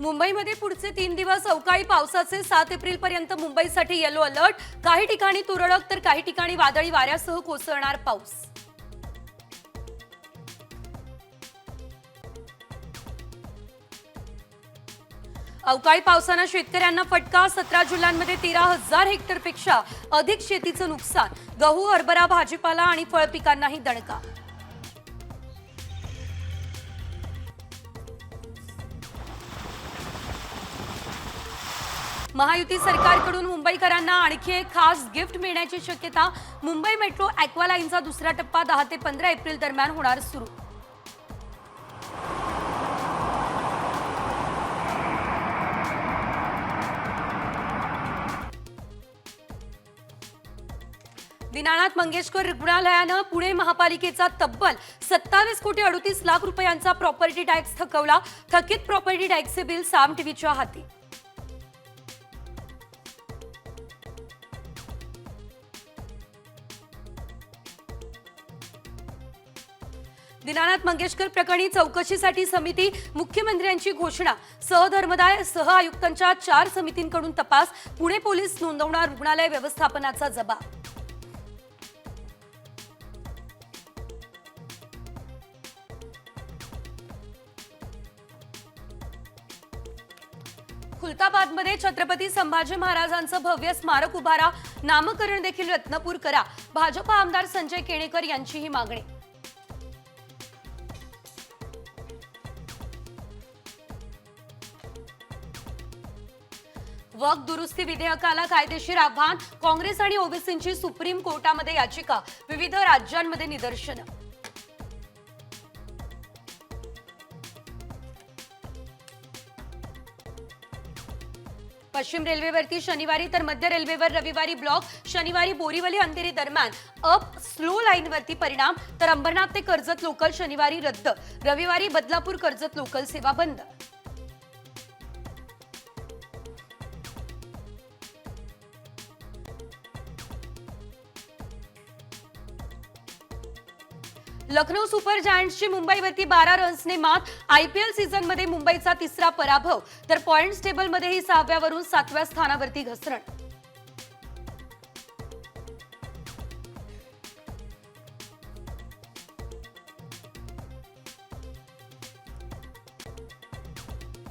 मुंबईमध्ये पुढचे तीन दिवस अवकाळी पावसाचे सात एप्रिल पर्यंत मुंबईसाठी येलो अलर्ट काही ठिकाणी तुरळक तर काही ठिकाणी वादळी वाऱ्यासह कोसळणार पाऊस. अवकाळी पावसानं शेतकऱ्यांना फटका सतरा जिल्ह्यांमध्ये तेरा हजार हेक्टरपेक्षा अधिक शेतीचं नुकसान. गहू हरभरा भाजीपाला आणि फळ पिकांनाही दणका. महायुती सरकारकडून मुंबईकरांना आणखी एक खास गिफ्ट मिळण्याची शक्यता मुंबई मेट्रो ॲक्वालाईनचा दुसरा टप्पा दहा ते पंधरा एप्रिल दरम्यान होणार सुरू. दीनानाथ मंगेशकर रुग्णालयानं पुणे महापालिकेचा तब्बल सत्तावीस कोटी अडतीस लाख रुपयांचा प्रॉपर्टी टॅक्स थकवला. थकीत प्रॉपर्टी टॅक्सचे बिल साम टीव्हीच्या हाती. दीनानाथ मंगेशकर प्रकरणी चौकशीसाठी समिती मुख्यमंत्र्यांची घोषणा. सहधर्मदाय सह आयुक्तांच्या चार समितींकडून तपास. पुणे पोलीस नोंदवणार रुग्णालय व्यवस्थापनाचा जबाब. खुलताबादमध्ये छत्रपती संभाजी महाराजांचं भव्य स्मारक उभारा. नामकरण देखील रत्नपूर करा. भाजपा आमदार संजय केणेकर यांची ही मागणी. वक दुरुस्ती विधेयकाला कायदेशीर आव्हान काँग्रेस आणि ओबीसींची सुप्रीम कोर्टामध्ये याचिका विविध राज्यांमध्ये निदर्शनं. पश्चिम रेल्वेवरती शनिवारी तर मध्य रेल्वेवर रविवारी ब्लॉक शनिवारी बोरीवली अंधेरी दरम्यान अप स्लो लाईनवरती परिणाम तर अंबरनाथ ते कर्जत लोकल शनिवारी रद्द रविवारी बदलापूर कर्जत लोकल सेवा बंद. लखनौ सुपर जायंट्सची मुंबईवरती बारा रन्सने मात. आयपीएल सीझनमध्ये मुंबईचा तिसरा पराभव. तर पॉइंट्स टेबलमध्येही सहाव्यावरून सातव्या स्थानावरती घसरण.